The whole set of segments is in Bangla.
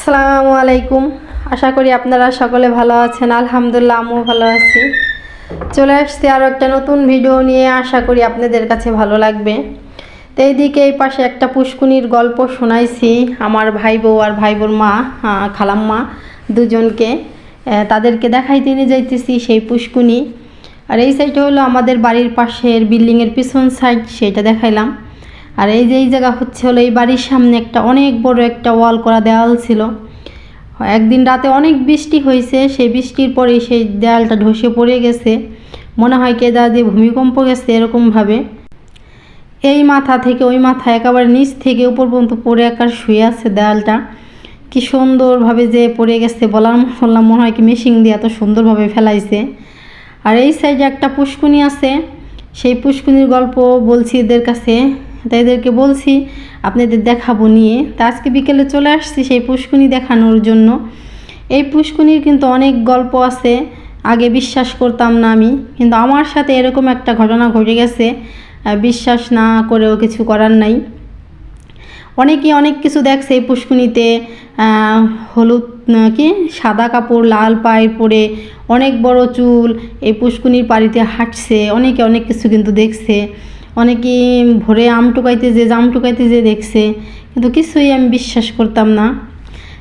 আসসালামু আলাইকুম। আশা করি আপনারা সকলে ভালো আছেন। আলহামদুলিল্লাহ, আমিও ভালো আছি। চলে আসছি আরও একটা নতুন ভিডিও নিয়ে। আশা করি আপনাদের কাছে ভালো লাগবে। তো এইদিকে এই পাশে একটা পুষ্কুনির গল্প শোনাইছি আমার ভাই বউ আর ভাই বোর মা খালাম্মা দুজনকে। তাদেরকে দেখাইতে নিয়ে যাইতেছি সেই পুষ্কুনি। আর এই সাইডটা হলো আমাদের বাড়ির পাশের বিল্ডিংয়ের পিছন সাইড সেটা দেখাইলাম। আর এই যে এই জায়গা হচ্ছে হলো এই বাড়ির সামনে একটা অনেক বড় একটা ওয়াল করা দেওয়াল ছিল। একদিন রাতে অনেক বৃষ্টি হয়েছে, সেই বৃষ্টির পরে সেই দেয়ালটা ধসে পড়ে গেছে। মনে হয় কে দা দিয়ে ভূমিকম্প গেছে এরকমভাবে। এই মাথা থেকে ওই মাথা একেবারে নিচ থেকে উপর পর্যন্ত পড়ে একার শুয়ে আছে দেয়ালটা। কি সুন্দরভাবে যে পড়ে গেছে বলার বললাম মনে হয় কি মেশিন দিয়ে এত সুন্দরভাবে ফেলাইছে। আর এই সাইডে একটা পুষ্কুনি আছে, সেই পুষ্কুনির গল্প বলছি এদের কাছে। তাই এদেরকে বলছি, আপনাদের দেখাবো নিয়ে। তা আজকে বিকেলে চলে আসছি সেই পুষ্কুনি দেখানোর জন্য। এই পুষ্কুনির কিন্তু অনেক গল্প আছে, আগে বিশ্বাস করতাম না আমি। কিন্তু আমার সাথে এরকম একটা ঘটনা ঘটে গেছে বিশ্বাস না করেও কিছু করার নাই। অনেকেই অনেক কিছু দেখছে এই পুষ্কুনিতে হলুদ কি, সাদা কাপড়, লাল পায়ে পরে অনেক বড় চুল, এই পুষ্কুনির পাড়িতে হাঁটছে, অনেকে অনেক কিছু কিন্তু দেখছে। অনেকেই ভোরে আম টুকাইতে যে জাম টুকাইতে যে দেখছে, কিন্তু কিছুই আমি বিশ্বাস করতাম না।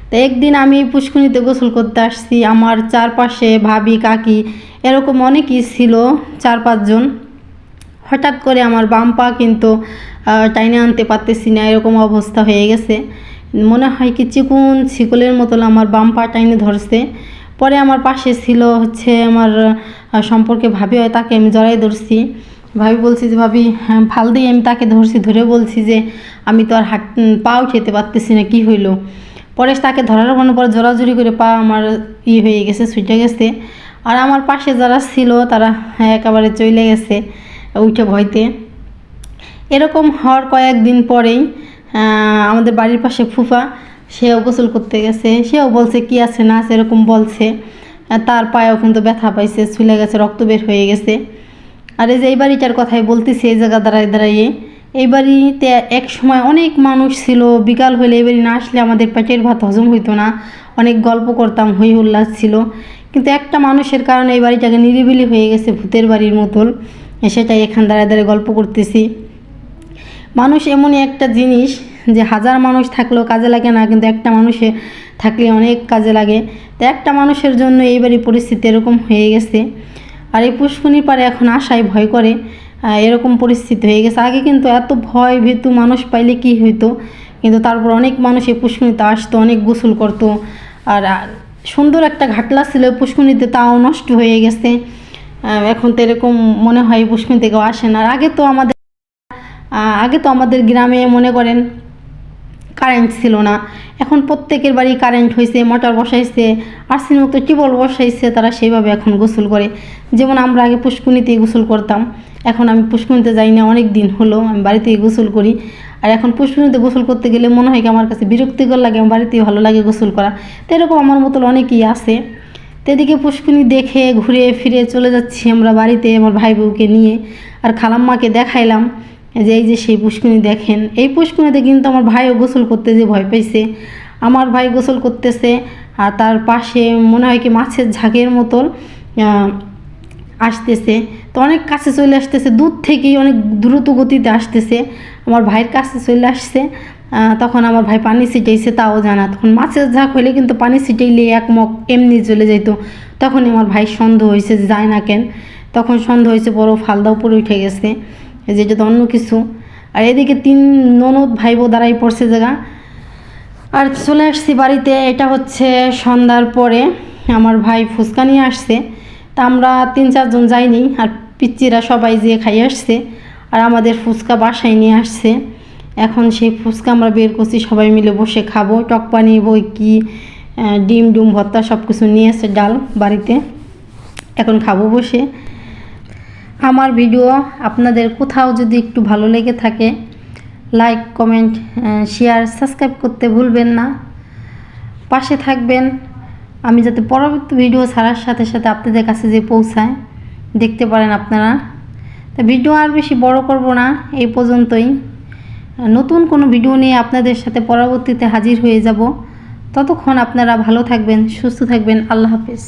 তা একদিন আমি পুষ্কুনিতে গোসল করতে আসছি, আমার চারপাশে ভাবি, কাকি, এরকম অনেকই ছিল চার পাঁচজন। হঠাৎ করে আমার বাম পা কিন্তু টাইনে আনতে পারতেছি না, এরকম অবস্থা হয়ে গেছে। মনে হয় কি চিকুন শিকলের মতন আমার বাম পা টাইনে ধরছে। পরে আমার পাশে ছিল হচ্ছে আমার সম্পর্কে ভাবি, হয় তাকে আমি জড়াই ধরছি। ভাবি বলছি যে ভাবি হ্যাঁ ভালো দিয়ে আমি তাকে ধরছি ধরে বলছি যে আমি তো আর হাট উম, পা উঠাতে পারতেছি না কি হইল? পরে তাকে ধরার মনে পরে জোরাজুরি করে পা আমার ই হয়ে গেছে ছুটে গেছে। আর আমার পাশে যারা ছিল তারা একেবারে চলে গেছে উঠে ভয়তে। এরকম হওয়ার কয়েকদিন পরেই আমাদের বাড়ির পাশে ফুফা সেও গোসল করতে গেছে। সেও বলছে কি আছে না আছে? এরকম বলছে। তার পায়েও কিন্তু ব্যথা পাইছে ছুলে গেছে রক্ত বের হয়ে গেছে। আর এই যে এই বাড়িটার কথাই বলতেছি, এই জায়গা দাঁড়ায় দাঁড়াইয়ে। এই বাড়িতে এক সময় অনেক মানুষ ছিল, বিকাল হলে এই বাড়ি না আসলে আমাদের পেটের ভাত হজম হইতো না। অনেক গল্প করতাম, হই উল্লাস ছিল। কিন্তু একটা মানুষের কারণে এই বাড়িটাকে নিরিবিলি হয়ে গেছে ভূতের বাড়ির মতন সেটাই এখান দাঁড়ায় দাঁড়ায় গল্প করতেছি। মানুষ এমনই একটা জিনিস যে হাজার মানুষ থাকলেও কাজে লাগে না, কিন্তু একটা মানুষে থাকলে অনেক কাজে লাগে। তো একটা মানুষের জন্য এইবারই পরিস্থিতি এরকম হয়ে গেছে। আর এই পুষ্কুনির পারে এখন আসায় ভয় করে এরকম পরিস্থিতি হয়ে গেছে। আগে কিন্তু এত ভয় ভীতু মানুষ পাইলে কি হইতো? কিন্তু তারপর অনেক মানুষ এই পুষ্কুনিতে আসতো, অনেক গোসল করতো। আর সুন্দর একটা ঘাটলা ছিল পুষ্কুনিতে তাও নষ্ট হয়ে গেছে। এখন তো এরকম মনে হয় পুষ্কুনিতে কেউ আসে না। আর আগে তো আমাদের আগে তো আমাদের গ্রামে মনে করেন কারেন্ট ছিল না। এখন প্রত্যেকের বাড়ি কারেন্ট হয়েছে মোটর বসাইছে আর্সির মতো টিউবওয়েল বসাইছে, তারা সেইভাবে এখন গোসল করে। যেমন আমরা আগে পুষ্কুনিতেই গোসল করতাম, এখন আমি পুষ্কুনিতে যাই না, অনেক দিন হলো আমি বাড়িতেই গোসল করি। আর এখন পুষ্কুনিতে গোসল করতে গেলে মনে হয় কি আমার কাছে বিরক্তিকর লাগে, আমার বাড়িতেই ভালো লাগে গোসল করা। তো এরকম আমার মতো অনেকেই আছে। এদিকে পুষ্কুনি দেখে, ঘুরে ফিরে চলে যাচ্ছি আমরা বাড়িতে, আমার ভাই বউকে নিয়ে। আর খালাম্মাকে দেখাইলাম। যে, এই যে সেই পুষ্কুনি দেখেন, এই পুষ্কুনিতে কিন্তু আমার ভাইও গোসল করতে যে ভয় পাইছে। আমার ভাই গোসল করতেছে আর তার পাশে মনে হয় কি মাছের ঝাঁকের মতন আসতেছে। তো অনেক কাছে চলে আসতেছে, দূর থেকেই অনেক দ্রুত গতিতে আসতেছে। আমার ভাইয়ের কাছে চলে আসছে তখন আমার ভাই পানি ছিটাইছে, তাও জানা। তখন মাছের ঝাঁক হলে কিন্তু পানি ছিটাইলে এক মগ এমনি চলে যেত তখন আমার ভাই সন্দেহ হয়েছে যায় না কেন? তখন সন্দেহ হয়েছে বড় ফালদা উপরে উঠে গেছে। যেটা তো অন্য কিছু। আর এদিকে তিন ননদ ভাই বউ দাঁড়াই পড়ছে জায়গা। আর চলে আসছি বাড়িতে, এটা হচ্ছে সন্ধ্যার পরে আমার ভাই ফুচকা নিয়ে আসছে। তা আমরা তিন চারজন যাইনি, আর পিচ্চিরা সবাই যেয়ে খাই আসছে। আর আমাদের ফুচকা বাসায় নিয়ে আসছে। এখন সেই ফুচকা আমরা বের করছি, সবাই মিলে বসে খাব। টক পানি বই কি ডিম, ডুম, ভর্তা সব কিছু নিয়ে এসছে ডাল বাড়িতে। এখন খাব বসে। আমার ভিডিও আপনাদের কোথাও যদি একটু ভালো লেগে থাকে লাইক কমেন্ট শেয়ার সাবস্ক্রাইব করতে ভুলবেন না। পাশে থাকবেন। আমি যাতে পরবর্তী ভিডিও ছাড়ার সাথে সাথে আপনাদের কাছে যে পৌঁছায়, দেখতে পারেন আপনারা। তা ভিডিও আর বেশি বড় করব না, এই পর্যন্তই। নতুন কোনো ভিডিও নিয়ে আপনাদের সাথে পরবর্তীতে হাজির হয়ে যাব। ততক্ষণ আপনারা ভালো থাকবেন, সুস্থ থাকবেন। আল্লাহ হাফিজ।